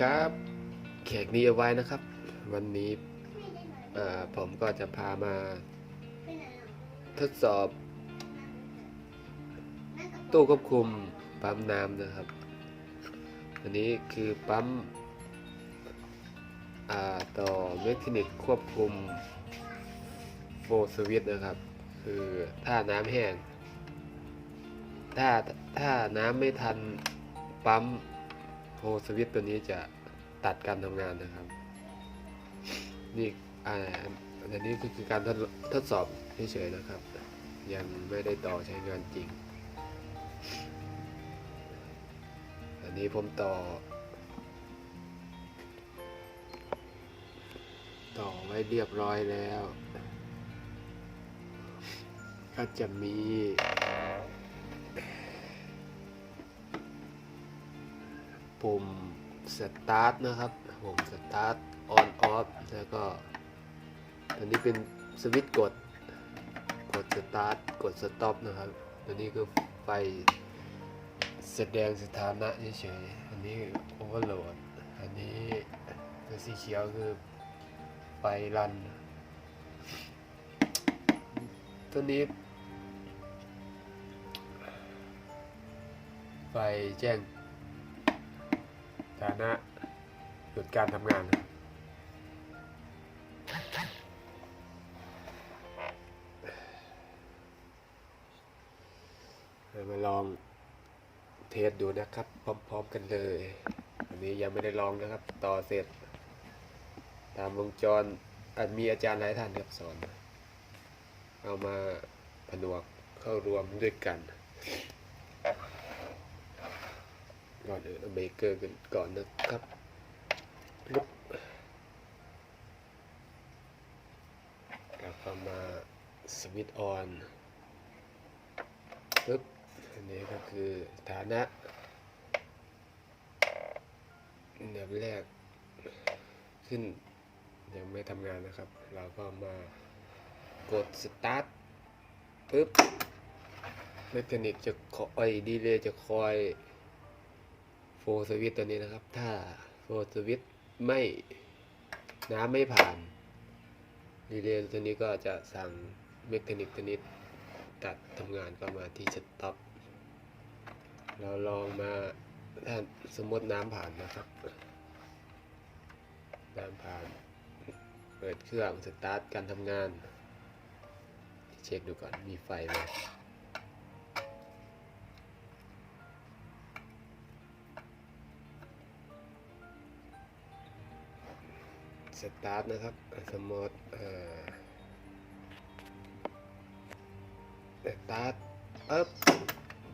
ครับแขกนี้เอาไว้นะครับ วันนี้ผมก็จะพามาทดสอบ ตู้ควบคุมปั๊มน้ำนะครับ อันนี้คือปั๊มอ่าต่อเมคานิกควบคุมโฟสวิตนะครับ คือถ้าน้ำแห้ง ถ้าถ้าน้ำไม่ทันปั๊มโฟสวิตตัวนี้จะ ตัดการทำงานนะครับ นี่อ่าอันนี้คือการทดทดสอบเฉยๆนะครับ ยังไม่ได้ต่อใช้งานจริง อันนี้ผมต่อ ต่อไว้เรียบร้อยแล้ว ก็จะมีปุ่ม สตาร์ทนะครับปุ่มสตาร์ทออนออฟแล้วก็ตัวนี้เป็นสวิตช์กด กดสตาร์ทกดสต็อปนะครับตัวนี้คือไฟแสดงสถานะเฉยๆอันนี้โอเวอร์โหลด อันนี้ตัวสีเขียวคือไฟรัน ตัวนี้ไฟแจ้งานะหยุดการทำงาน มาลองเทสดูนะครับ พร้อมๆกันเลย อันนี้ยังไม่ได้ลองนะครับ ต่อเสร็จ ตามวงจรอาจมีอาจารย์หลายท่านครับสอน เอามาผนวกเข้ารวมด้วยกัน ก่อนอื่นเอาเบรกเกอร์กันก่อนนะครับลุกกลับเข้ามาสวิตออนปึ๊บอันนี้ก็คือฐานะอันดับแรกขึ้น ยังไม่ทำงานนะครับ เราก็มากดสตาร์ทปึ๊บเมคานิกจะคอยดีเลย์จะคอย โฟสวิตตัวนี้นะครับ ถ้าโฟสวิตไม่น้ำไม่ผ่านดีเลย์ตัวนี้ก็จะสั่งเมคานิกตัวนี้ตัดทำงานก็มาที่สต็อปเราลองมาถ้าสมมติน้ำผ่านนะครับ น้ำผ่าน เปิดเครื่องสตาร์ทการทำงาน เช็คดูก่อนมีไฟไหม สตาร์ทนะครับสมมติสตาร์ทเอ๊บ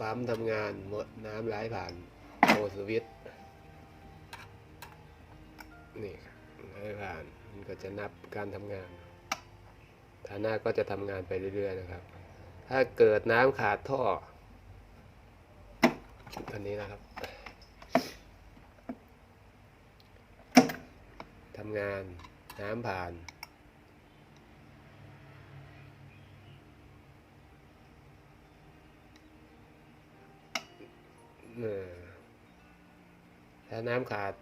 ปั๊มทำงานหมดน้ำไหลผ่านโอสวิตนี่ครับไหลผ่านมันก็จะนับการทำงานฐานะก็จะทำงานไปเรื่อยๆนะครับ ถ้าเกิดน้ำขาดท่ออันนี้นะครับ ทำงาน น้ำผ่าน ถ้าน้ำขาด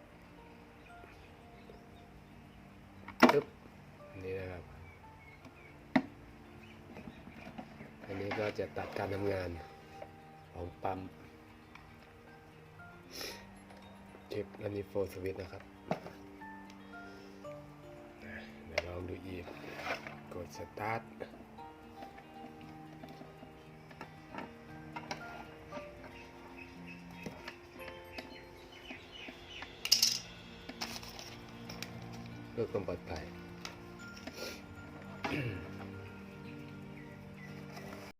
ปึ๊บนี่นะครับ อันนี้ก็จะตัดการทำงานของปั๊มเช็คอันนี้โฟสวิตนะครับ เดี๋ยวลองดูอีกกดสตาร์ทเพื่อความปลอดภัย